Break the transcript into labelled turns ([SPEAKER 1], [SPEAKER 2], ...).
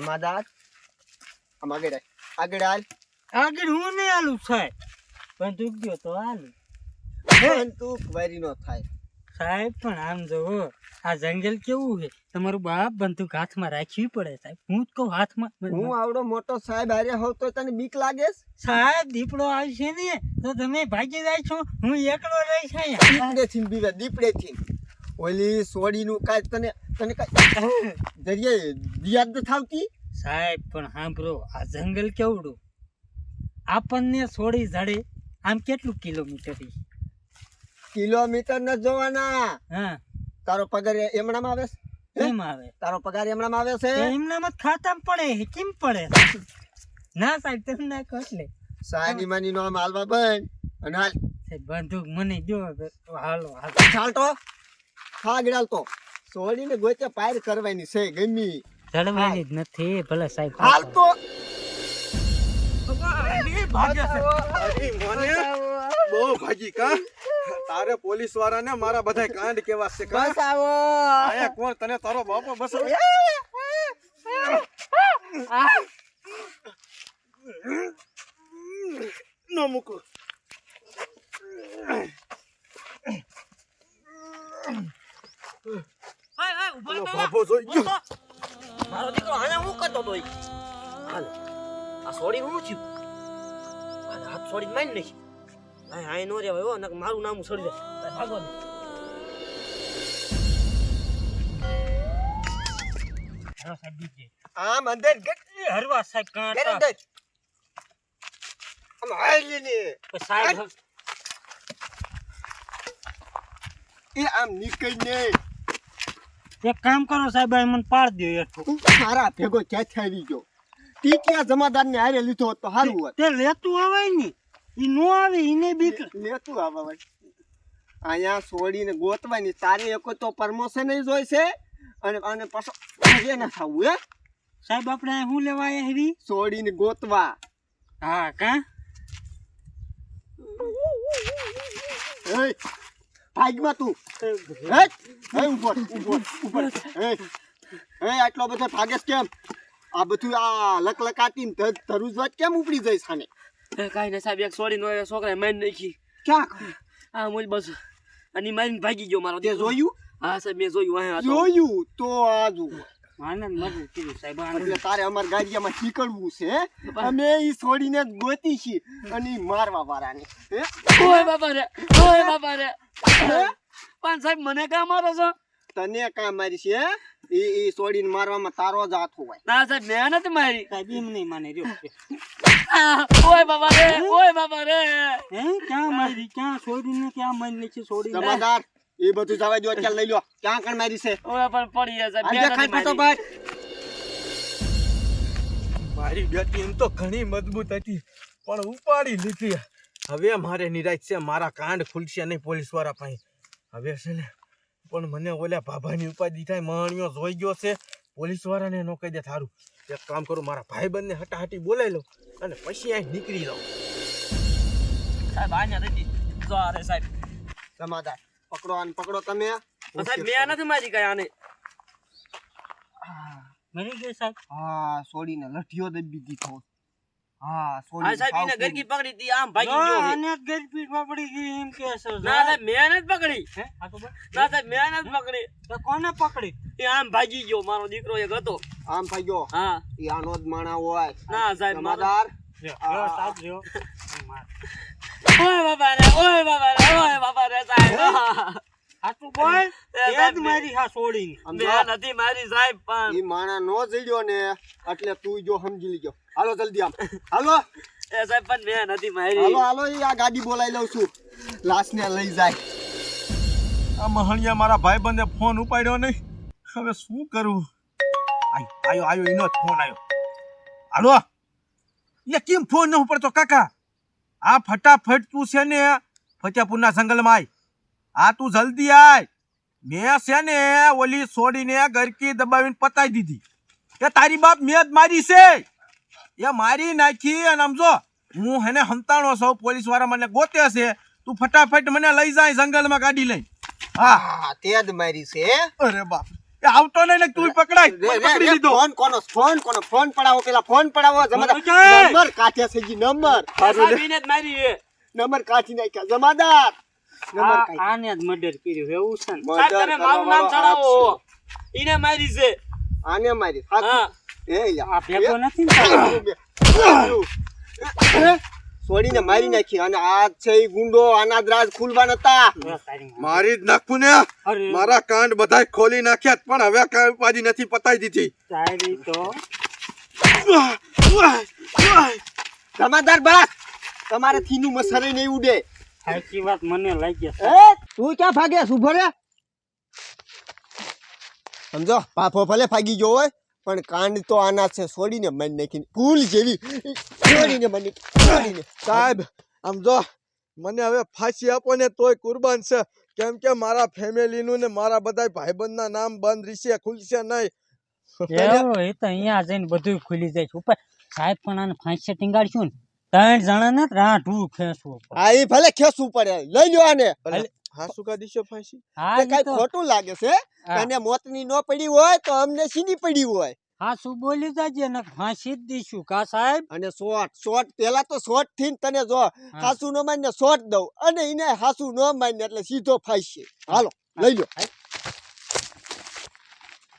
[SPEAKER 1] જમાદાર આમ આગળ આય. આગળ હાલ.
[SPEAKER 2] આગળ હું નહીં આલું સાહેબ. બંદૂક ગયો તો આલું
[SPEAKER 1] બંદૂક વારી નો થાય.
[SPEAKER 2] સાહેબ પણ આમ જોવો આ જંગલ કેવું છે? તમારું બાપ બંદૂક હાથમાં રાખવી પડે સાહેબ. હું જ કહું હાથમાં.
[SPEAKER 1] હું આવડો મોટો સાહેબ હારે હોઉં તો તને બીક લાગે
[SPEAKER 2] સાહેબ દીપડો આવશે ને તો તમે ભાગી જાય છો. હું એકલો રહીશ અહીંયા.
[SPEAKER 1] દીપડેથી ને બીવે દીપડેથી. ઓલી સોડીનું કાંઈ તને તને કાંઈ જરીએ યાદ નથી આવતી?
[SPEAKER 2] સાહેબ પણ સાંભળો આ જંગલ કેવડું? આપણને છોડી જડે આમ કેટલું કિલોમીટર?
[SPEAKER 1] કિલોમીટર ન જોવાના.
[SPEAKER 2] હા.
[SPEAKER 1] તારો પગાર એમણામાં આવે છે?
[SPEAKER 2] એમ આવે?
[SPEAKER 1] તારો પગાર એમણામાં આવે છે?
[SPEAKER 2] તો એમનામાં જ ખાતામાં પડે હે કેમ પડે? ના સાહેબ તમે ના કહો એટલે
[SPEAKER 1] સાની માની નો આમ હાલવા બન અને હાલ
[SPEAKER 2] સાહેબ બંદૂક મને જો હાલો હાલ.
[SPEAKER 1] ચાલતો? આગળ હાલતો સોડીને ગોતે પાર કરવાની છે ગમી.
[SPEAKER 2] જડવાની જ નથી ભલે સાહેબ
[SPEAKER 1] હાલ
[SPEAKER 3] તો. મને બહુ ભાગી કા? તારે પોલીસ વાળાને મારા બધા કાંડ કેવા છે આયા કોણ તને તારો બાપો બસ નો મૂકો. બાપો જોઈ ગયો.
[SPEAKER 4] મારો દીકરો આને હું કરતો તો? હાલ. આ સોડી હું છું હાથ સોડી મારી નહીં આ હાય નો રે હો નક મારું નામ સડી જાય આ ભાગો દે.
[SPEAKER 2] હાલો સાહેબ બીજે.
[SPEAKER 1] આમ અંદર ગટ
[SPEAKER 2] એ હરવા સાહેબ કાંટા.
[SPEAKER 1] અંદર. આમ હાલી ને.
[SPEAKER 2] સાહેબ
[SPEAKER 1] એ આમ નીકળી ને
[SPEAKER 2] એક કામ કરો સાહેબ આ મને પાડ દો
[SPEAKER 1] તું મારા ભેગો ક્યાં થઈ ગયો? ટીકિયા જમાદાર ને હારે લીધો હોત તો સારું હોત.
[SPEAKER 2] તે લેતું આવે ને. ઈ નો આવે ઈને બીક
[SPEAKER 1] લેતું આવે ભાઈ અહીંયા છોડીને ગોતવાની તારે એક તો પરમોશન હોય છે અને અને પાછો એ ના થવું હે?
[SPEAKER 2] સાહેબ આપણે અહીં શું લેવા હેવી
[SPEAKER 1] છોડીને ગોતવા.
[SPEAKER 2] હા કા?
[SPEAKER 1] એ ભાગમાં તું. હે? હે ઉપર ઉપર રહે. હે? હે આટલો બધો ભાગેશ કેમ? આ બધું આ લકલકાતી ને ધર- ધરુજવાત કેમ ઉપડી જાય
[SPEAKER 4] આને? કાંઈ નહીં સાહેબ એક સોડી નો છોકરાએ મારી નાખી.
[SPEAKER 1] ક્યાં?
[SPEAKER 4] આ મોજ બસ. અને મારીને ભાગી ગયો મારો
[SPEAKER 1] તે જોયું?
[SPEAKER 4] હા સાહેબ મેં જોયું હા
[SPEAKER 1] જોયું? તો આ જુઓ.
[SPEAKER 2] આને મદદ કરી સાહેબ
[SPEAKER 1] એટલે તારે અમાર ગાડીયામાં નીકળવું છે અમે ઈ છોડીને ગોતી અને મારવા વાળાને
[SPEAKER 4] ઓય બાપા રે ઓય બાપા રે. પણ સાહેબ મને કાં મારો છો?
[SPEAKER 1] તને કાં મારી છે હે? ઈ ઈ છોડીને મારવામાં તારો જ હાથ હોય.
[SPEAKER 4] ના સાહેબ મેં નથી મારી.
[SPEAKER 2] સાહેબ એમ નહીં માને રહ્યો
[SPEAKER 4] ઓય બાપા રે ઓય બાપા રે.
[SPEAKER 2] હે? ક્યાં મારી ક્યાં છોડીને ક્યાં મારી છે છોડીને?
[SPEAKER 1] જમાદાર. એ બધું જવા જો અત્યારે લઈ લો. ક્યાં કણ મારી છે?
[SPEAKER 4] ઓય પણ પડી જશે.
[SPEAKER 1] બે
[SPEAKER 4] મેં
[SPEAKER 1] પાછો
[SPEAKER 4] મારી.
[SPEAKER 1] ભાઈ.
[SPEAKER 3] મારી બેટી એમ તો ઘણી મજબૂત હતી પણ ઉપાડી લીધી. હવે મારે નિરાશ છે મારા કાંડ ખુલશે નહીં પોલીસવાળા પાસે. હવે છે ને પણ મને ઓલા ભાભાની ઉપાધિ થાય માણ્યો જોઈ ગયો છે. પોલીસ વાળાને નો કહી દે થારું. એક કામ કરું મારા ભાઈ બંને હટાહટી બોલાવી લઉં અને પછી અહીં નીકળી જાઉં.
[SPEAKER 4] સાહેબ આને નથી જો આ રે સાહેબ.
[SPEAKER 1] જમાદાર પકડો આને પકડો તમે.
[SPEAKER 4] સાહેબ મેં નથી મારી ગયા આને.
[SPEAKER 2] મરી ગયો સાહેબ.
[SPEAKER 1] હા છોડીને લઠિયો દબી દીધો હા છોડી
[SPEAKER 4] સાહેબ એને ગરકી પકડી હતી આમ ભાગી ગયો.
[SPEAKER 2] આને જ ગરપીટમાં ગઈ એમ કે છે
[SPEAKER 4] ના સાહેબ. મેં નથી પકડી.
[SPEAKER 2] હે આ તો
[SPEAKER 4] ના સાહેબ મેં નથી પકડી.
[SPEAKER 2] તો કોને પકડી?
[SPEAKER 4] એ આમ ભાગી ગયો મારો દીકરો એક હતો.
[SPEAKER 1] આમ ભાગ્યો? ગયો
[SPEAKER 4] હા.
[SPEAKER 1] એ આનો જ માણા હોય.
[SPEAKER 4] ના સાહેબ
[SPEAKER 2] લ્યો, સાહેબ લ્યો. માર.
[SPEAKER 4] ઓય બાબા રે ઓય બાબા રે ઓય બાબા રે સાહેબ
[SPEAKER 2] હાચું બોલ?
[SPEAKER 4] એ
[SPEAKER 2] જ મારી હા છોડીને
[SPEAKER 4] મેં નથી મારી સાહેબ પણ
[SPEAKER 1] ઈ માણા નો જડ્યો ને એટલે તું જો સમજી લીજો. હાલો જલ્દી આમ. હાલો.
[SPEAKER 4] એ સાહેબ પણ મેં નથી મારી.
[SPEAKER 1] હાલો હાલો ઈ આ ગાડી બોલાવી લઉં છું. લાશ ને લઈ જાય.
[SPEAKER 3] આ મહણિયા મારા ભાઈબંધે ફોન ઉપાડ્યો નહીં. હવે શું કરું? આયો આયો આયો એનો જ ફોન આવ્યો હાલો. એ કેમ ફોન ન ઉપડતો કાકા? આ ફટાફટ તું છે ને ફતેપુરના જંગલમાં આય. આ તું જલ્દી આય. મેં છે ને ઓલી છોડીને ગરકી દબાવીને પતાવી દીધી. એ તારી બાપ મેં જ મારી છે. એ મારી નાખી અને આમ જો હું હેને હંતાણો છું પોલીસવાળા મને ગોતે છે. તું ફટાફટ મને લઈ જાય જંગલમાં ગાડી લઈ હા
[SPEAKER 1] તે જ મારી છે.
[SPEAKER 3] અરે બાપ. આવતો નહીં ને તું પકડાય. પકડી લીધો.
[SPEAKER 1] ફોન કોનો ફોન કોનો ફોન પડાવો પેલા ફોન પડાવો. જમાદાર. નંબર કાઠ્યા છે જી નંબર.
[SPEAKER 4] સાહેબ એને જ મારી છે.
[SPEAKER 1] નંબર કાઠી નાખ્યા. જમાદાર. નંબર
[SPEAKER 2] આને જ મર્ડર કર્યું એવું છે ને.
[SPEAKER 4] સાહેબ તમે મારું નામ ચડાવો. ઈને મારી છે.
[SPEAKER 1] આને મારી.
[SPEAKER 4] હા.
[SPEAKER 1] એ
[SPEAKER 2] આ ભેગો નથી ને
[SPEAKER 1] છોડીને મારી નાખી અને આ છે એ ગુંડો આના દ્રાજ ખુલવા નતા.
[SPEAKER 3] મારી જ નાખું ને મારા કાંડ બધાય ખોલી નાખ્યા પણ હવે કાંઈ ઉપાધી નથી પતાઈ દીધી.
[SPEAKER 1] જમાદાર બસ તમારે થીનું મસારે નહીં ઉડે
[SPEAKER 2] સાચી વાત મને લાગી
[SPEAKER 1] તું ક્યાં ફાગ્યા ઊભો રે સમજો પાફો ભલે ફાગી ગયો હોય. પણ કાંડ તો આના છે છોડીને મારી નાખીને. ભૂલ જેવી. છોડીને મારી છોડીને.
[SPEAKER 3] સાહેબ આમ જો મને હવે ફાંસી આપો ને તોય કુરબાન છે. કેમ કે મારા ફેમિલીનું ને મારા બધા ભાઈબંધના નામ બંધ રહેશે ખુલશે નહીં.
[SPEAKER 2] એ તો અહીંયા જઈને બધું ખુલી જાય ઉપર સાહેબ પણ આને ફાંસી ટીંગાડશું ને. ત્રણ જણા ને.
[SPEAKER 1] ભલે ખેસવું પડે. લઈ લ્યો આને.
[SPEAKER 3] કા દીશો ફાંસી?
[SPEAKER 2] હા
[SPEAKER 1] કઈ ખોટું લાગે છે
[SPEAKER 2] હા.
[SPEAKER 1] મોતની ન પડી હોય તો અમને સીની પડી હોય.
[SPEAKER 2] હા શું બોલી જાજે ને ફાંસી જ દઈશું કા સાહેબ?
[SPEAKER 1] અને શોટ શોટ પેલા તો શોટથી તને જો હાસુ ન માને શોટ દઉં અને એને હાસુ નો માને એટલે સીધો ફાઈશે હાલો લઈ લો